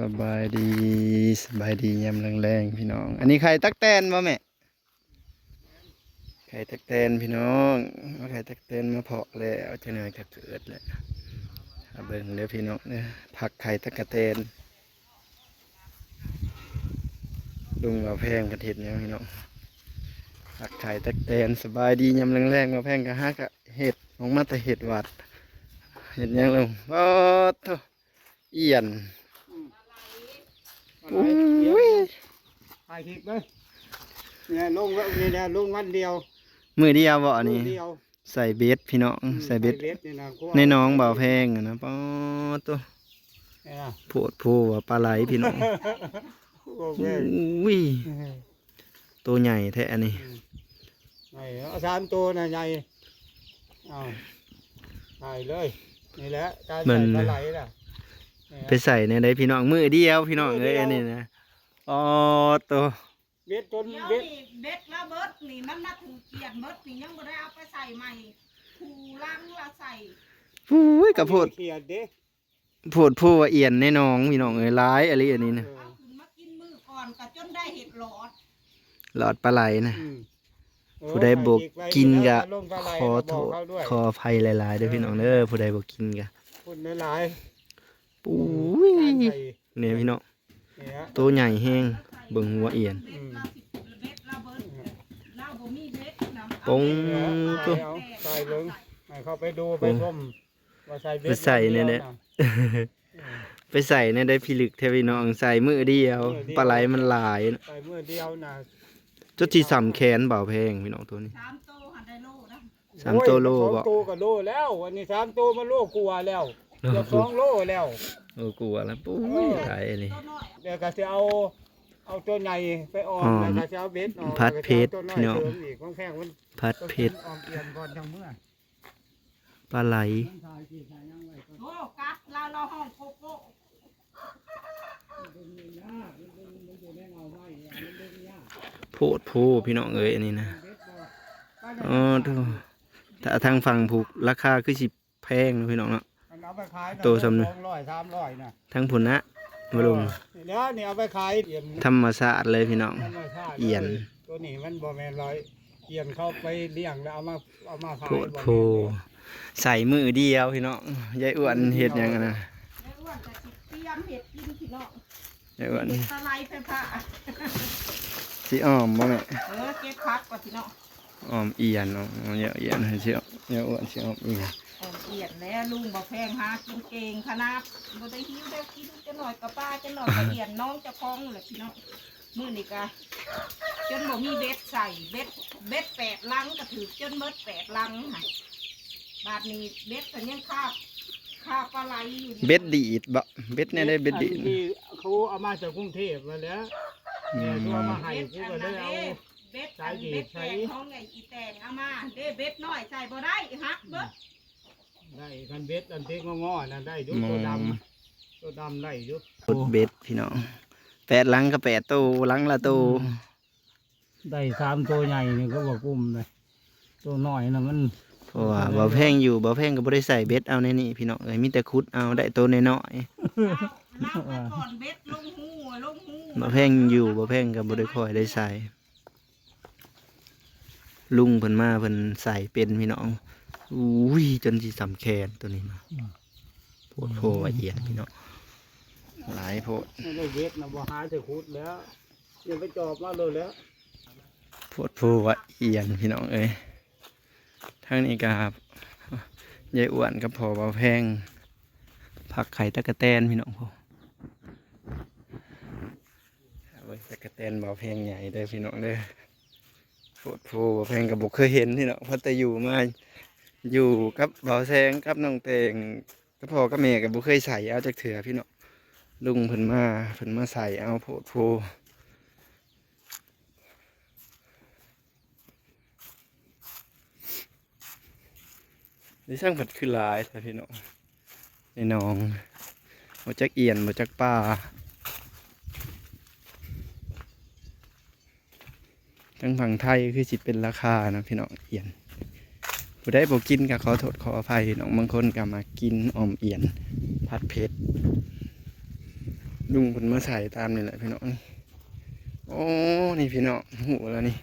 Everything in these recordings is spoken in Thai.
สบายดีสบายดียามแรงๆพี่น้อง อันนี้ไข่ตักแตนบ่แม่ไข่ตักแตนพี่น้องเอาไข่ตักแตนมาเพาะแล้วจะหน่อยก็เกิดแล้วเอาเบิ่งเด้อพี่น้องเด้อผักไข่ตักแตนลุงเอาแพงกระเทียมยังพี่น้องผักไข่ตักแตนสบายดียามแรงๆมาแพงกระฮักะเห็ดออกมาแต่เห็ดหวัดเห็ดยังลงโอ้โถเอียน อุ้ยถ่ายคลิปเลยเนี่ยลงแล้วนี่แหละลงวันเดียว มือเดียวบ่อันนี้ มื้อเดียวใส่เบ็ดพี่น้องใส่เบ็ดนี่นะกลัวในน้องเบาแพงอะนะป้อตัวเนี่ยนะโพดโพว่าปลาไหลพี่น้องโอเคอุ้ยตัวใหญ่แท้อันนี้ไอ้เอาสามตัวนะใหญ่เอาถ่ายเลยนี่แหละการมัใส่นปลาไหลน่ะเนี่ย ไปใส่ในใดพี่น้องมือเดียวพี่น้องเอ้ยอันนี้นะอ๋อตัวเบ็ดจนเดี๋ยวเบ็ดนี่เบ็ดละเบิดนี่มันมาถูกเกียดเบิดนี่ยังบ่ได้เอาไปใส่ใหม่ถูล้างละใส่อุ้ยกระโพดเขียดเด้โพดโพว่าเอียนในน้องพี่น้องเอ้ยร้ายอะไรอันนี้นะเออเอาขึ้นมากินมือก่อนก็จนได้เห็ดหลอดหลอดปลาไหลนะ อืมเออผู้ใดบกถ่ายคลิปไว้กินกะลงปลาไหลขอโทบกษเขาด้วยขออภัยหลายๆเด้อพี่น้องเด้อผู้ใดบ่กินกะคุณหลายปุ้ๆ ยการใส่เนี่ยพี่น้องเนี่ยฮะตัวใหญ่แห้งเบิ่งหัวเอียนเบ็ดละสิบเบ็ดละเบิดเราบ่มีเบ็ดนำปงใส่เอาใส่เบิ่งให้เขาไปดูไปชมว่าใส่เบ็ดไปใส่เนี่ยเนี่ยไปใส่ในได้พิลึกเทพี่น้องใส่มือเดียวปลาไหลมันหลายนะใส่มือเดียวนะจุดที่สำแขนเบาแพงพี่น้องตัวนี้สามโตหันได้โลนะสามตัวโลสบ่องตัวกับโลแล้ววันนี้สามตัวมันโลกลัวาแล้วเกือบสองโลแล้ว โอ้กลัวแล้วปุ้ยตายเลยตัวน้อยเดี๋ยวก็จะเอาเอาตัวใหญ่ไปออมอ๋อแล้วก็จะเอาเบ็ดออกพัดเพชรแล้วก็พี่จะน้องเอาตัวน้อยเสริมอีกของแข้งมันพัดต้องเพกิชรออมเอียนก่อนจังเมื่อปลาไหล โอ้กัดเราเราห้องโกโก้โพดโพพี่น้องเอ้ยอันนี้นะอ๋อโธ่ถ้าทางฝั่งผูกราคาคือสิแพงนะพี่น้องเนาะมัน เอาไปขายตัวซ้ำนี่สองร้อยสามร้อยนะทางผุนนะมาลงเดี๋ยวนี่เอาไปขายเอียนธรรมศาสตร์เลยพี่น้อง ธรรมชาติเอียน ตัวนี้มันบ่แม่นร้อยเอียนเข้าไปเลี้ยงแล้วเอามาเอามาขายโพดบ่โพแม่นใส่มือเดียวพี่น้องยายอ้วนเฮ็ดหยังอะนะได้อ้วนแต่สิเตรียมเห็ดกินพี่น้องยายอ้วนเห็ดตะไลไฟฟ้าสิอ้อมบ่แม่เออเก็บพักก่อนพี่น้อง อ้อมเอียนเนาะเยอะเอียนให้สิยายอ้วนสิอ้อมเอียนเอาเอียดแล้วลุงบอกแพงหากินเก่งขนาดบ่ได้หิวได้กินจะหน่อยกับป้าจะหน่อยกับเอียนน้องเจะคล้าของแหละพี่น้องมื้อนี้กะจนบ่มีเบ็ดใส่เบ็ดเบ็ดแปดลังก็ถือจนเบิดแปดลังค่ะบาดนี้เบ็ดก็ยังคาบคาบปลาไหลอยู่นี่เบ็ดดีดบ่เบ็ดเนี่ยได้เบ็ดดีดอันที่เขาเอามาจากกรุงเทพมาแล้วอืเนี่ยมตัวมาให้เบ็ดกูอันก็เลนั้นยเอา เด้เบ็ดอันใส่ดีเบ็ดใส่แปดห้องไงอีแตงเอามาเด้เบ็ดน้อยใส่บ่ได้ฮักเบิดได้คันเบ็ดอันเทงงอๆนั่นได้อยุตัวดำตัวดำได้อยุกดเบ็ดพี่น้องแปดหลังก็แปดตู้หลังละตู้ได้สามตัวใหญ่นี่ก็บอกกุ้มเลยตัวน้อยนะมันเพราะว่าบ่แพงอยู่บ่แพงก็บ่ได้ใส่เบ็ดเอาในนี่พี่น้องเอ้ยมีแต่ขุดเอาได้ตัวน้อยเอาเอาไปก่อนเบ็ดลงหูลงหูๆบ่แพงอยู่บ่แพงก็บ่ได้ค่อยได้ใส่ ลุงเพิ่นมาเพิ่นใส่เป็นพี่น้องอุ้ยจนสิสำแขนตัวนี้มาโพดโพว่าเอียนพี่น้องหลายโพดไม่ได้เบ็ดนะบ่หาจะขุดแล้วอย่าไปจอบมาเลยแล้วโพดโพว่าเอียนพี่น้องเอ้ยทางนี้ก็ครับยายอ้วนกับพ่อบ่าวแพงผักไข่ตะกะแตนพี่น้องพ่อเอาไว้ตะกะแตนบ่าวแพงใหญ่เด้อพี่น้องเด้อ โพดโพแพงก็บ่เคยเห็นพี่น้องเพราะแต่อยู่มาอยู่กับบ่าแซงกับน้องเตงกับพ่อกับแม่ก็บ่เคยใส่เอาจากเถื่อพี่เน้องลุงเพิ่นมาเพิ่นมาใส่เอาโพดโพนี่ช่างผัดคือลายแต่พี่น้องในน้องมาจักเอียนมาจักป่า ทั้งฝั่งไทยคือสิเป็นราคานะพี่น้องเอียนผู้ได้บอกกินก็ขอโทษขออภัยน้องบางคนก็มากินอมเอียนผัดเผ็ดลุงเพิ่นมาใส่ตามนี่แหละพี่น้องนี่โอ้นี่พี่น้องหูแล้วนี่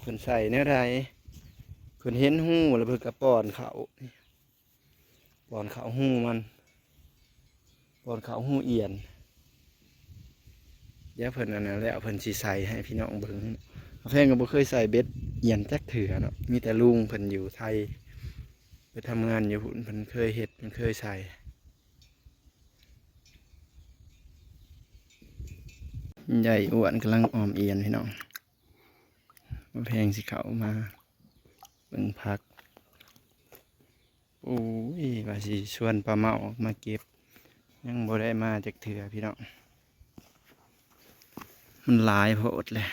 เพิ่นใส่แนวใดเพิ่นเห็นหูแล้วเพิ่นก็ป้อนเขาป้อนเขาหูมันป้อนเขาหูเอียนเดี๋ยวเพิ่นอันนั้นแล้วเพิ่นสิใส่ให้พี่น้องเบิ่ง แพงก็บ่เคยใส่เบ็ดเอียนจักเถื่อเนาะมีแต่ลุงเพิ่นอยู่ไทยไปทำงานอยู่หุ่นเพิ่นเคยเฮ็ดเพิ่นเคยใส่ใหญ่อ้วนกำลังออมเอียนพี่น้องมาแพงสิเขามาเบิ่งพักโอ้ยว่าสิชวนปลาเมามาเก็บ ยังบ่ได้มาจากเถื่อพี่น้องมันหลายโพดเลย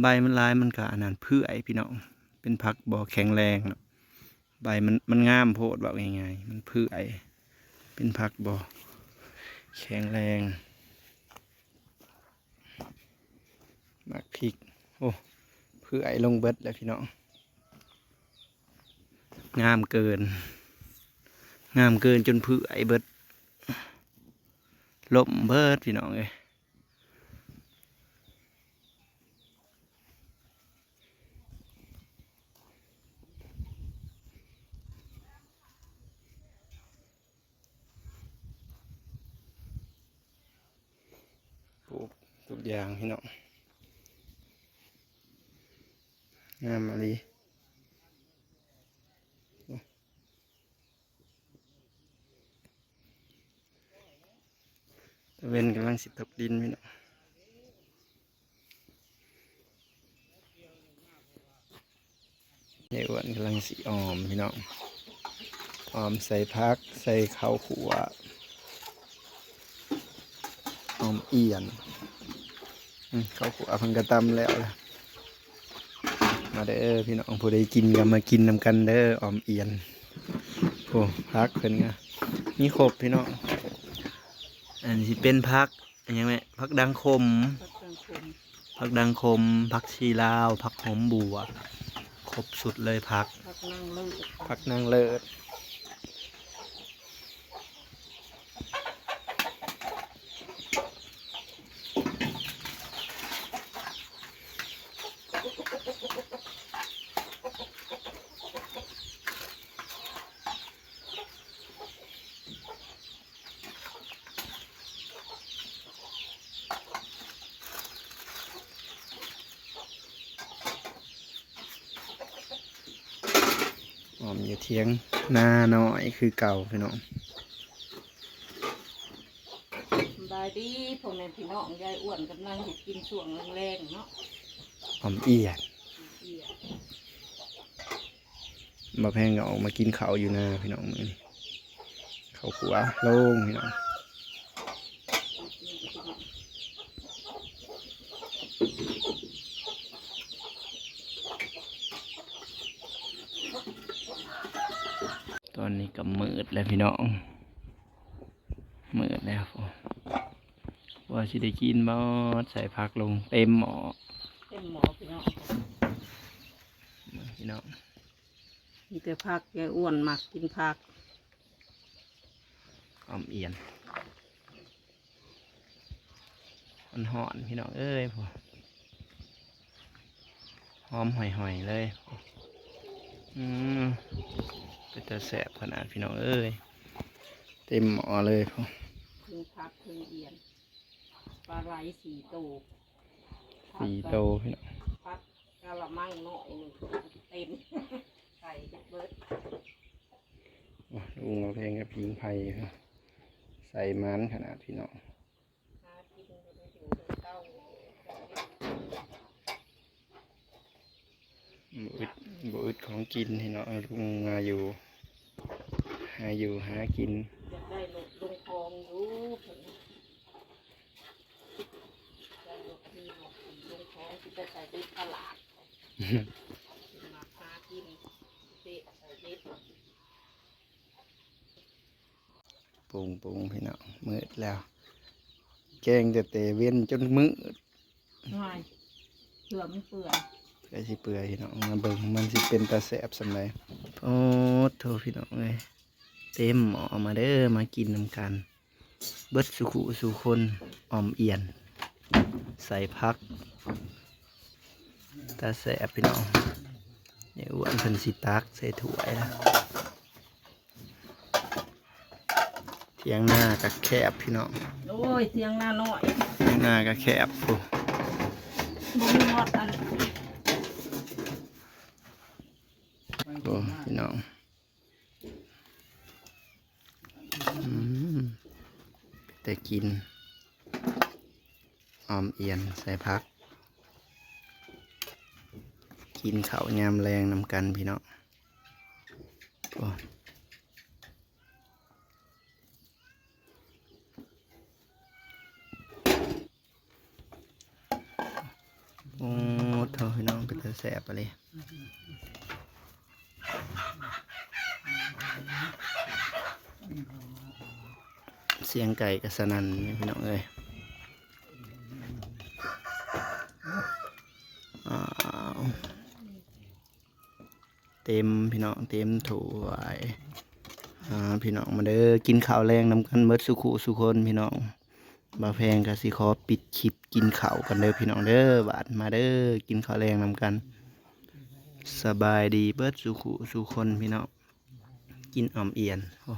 ใบมันลายมันก็อันนั้นเพื่อยพี่น้อง เป็นพักบ่อแข็งแรงเนาะใบมันมันงามโพดบอกง่ายๆมันเพื่อยเป็นพักบ่อแข็งแรงหมักพริก โอ้เพื่อไอลงเบิดแล้วพี่น้อง งามเกิน งามเกินจนเพื่อไอเบิดลมเบิดพี่น้องเลย ลูกทุกอย่างพี่น้องงามอะไรตะเวนกำลังสิตกดินพี่น้องยายอ้วนกำลังสีออมพี่น้องออมใส่พัก ใส่ข้าวขัว ออมเอียนอืมข้าวขัวเพังกระตำแล้วล่ะมาเด้อพี่น้องผู้ใดกินก็มากินนำกันเด้อออมเอียนโอ้พักเพิ่นก็มีครบพี่น้องอันนี้สิเป็นพักอันยังไงพักดังคมพักกลางคืนพักดังคมพักชีลาวพักหอมบัวครบสุดเลยพักพักนั่งเลิกพักนางเลิศ ออมอยู่เทียงหน้าน้อยคือเก่าพี่น้องบายดีพ่อแม่พี่น้องยายอ้วนกำลังเห็ดกินช่วงแรงๆเนาะออมเอียนเอียมาแพงก็ออกมากินข้าวอยู่นาพี่น้องมือนี้ข้าวขัวโล่งพี่น้องตอนนี้ก็มื ดแล้วพี่น้องมืดแล้วพอว่าสิได้กินบ่ใส่ผักลงเต็มหม้อเต็มหมอพี่น้องพี่น้องมีแต่พักยายอ้วนมักกินผักออมเอียนมันหอนพี่น้องเอ้ยพอหอมห่อยๆเลยอืม เป็นตาแสบขนาดพี่น้องเอ้ย เต็มหม้อเลยพอครึ่งพักครึ่งเอียนปลาไหลสี่โตวสี่โตพี่น้องพักกะละมังหน่อยหนึ่งเต็ม ใส่เบิดโอ้ลุงเราเพลงกับพิงไผ่ครับใส่มันขนาดพี่น้อง หากินก็ได้อยู่ได้เต้า บอึดบอึดของกินพี่น้องลุงมาอยู่ หาอยู่หากินอยากได้ลงลงคลองอยู่เพิ่นได้ลงที่ลงลงคลองที่จะใส่ไปตลาดมาหากินเด็ดใส่เด็ดปรุงปรุงพี่น้องมืดแล้ว แกงแต่เตเว้นจนมืดง่ายเผื่อมันเปื่อย ไก่สิเปื่อยพี่น้องมาเบิ่งมันสิเป็นตาแสบสำไรโอ้โถพี่น้องเลยเต็มหม้อมาเด้อมากินนำกัน เบิดสุขุสุคนออมเอียน ใส่พัก ตาแสบพี่น้องเนี่ยอ้วนเพิ่นสิตักใส่ถ้วยนะเทียงหน้าก็แคบพี่น้องโอ้ยเสียงหน้าน้อยเทียงหน้าก็แคบโอ้บ่มีหมดอัน โหพี่น้องอืม แต่กิน ออมเอียนใส่พัก กินเขายามแรงนำกันพี่น้องโอ้โอ้เท่าพี่น้องเป็นตาแสบไปเลย เสียงไก่กระสนันนี่พี่น้องเอ้ยเต็มพี่น้องเต็มถ้วยอ่าพี่น้องมาเด้อกินข้าวแรงนำกันเบิดสุขุสุคนพี่น้องบาแพงกับสิขอปิดคลิปกินข้าวกันเด้อพี่น้องเด้อบาดมาเด้อกินข้าวแรงนำกัน สบายดีเบิดสุขุสุคนพี่น้องกินอ่อมเอียนโอ้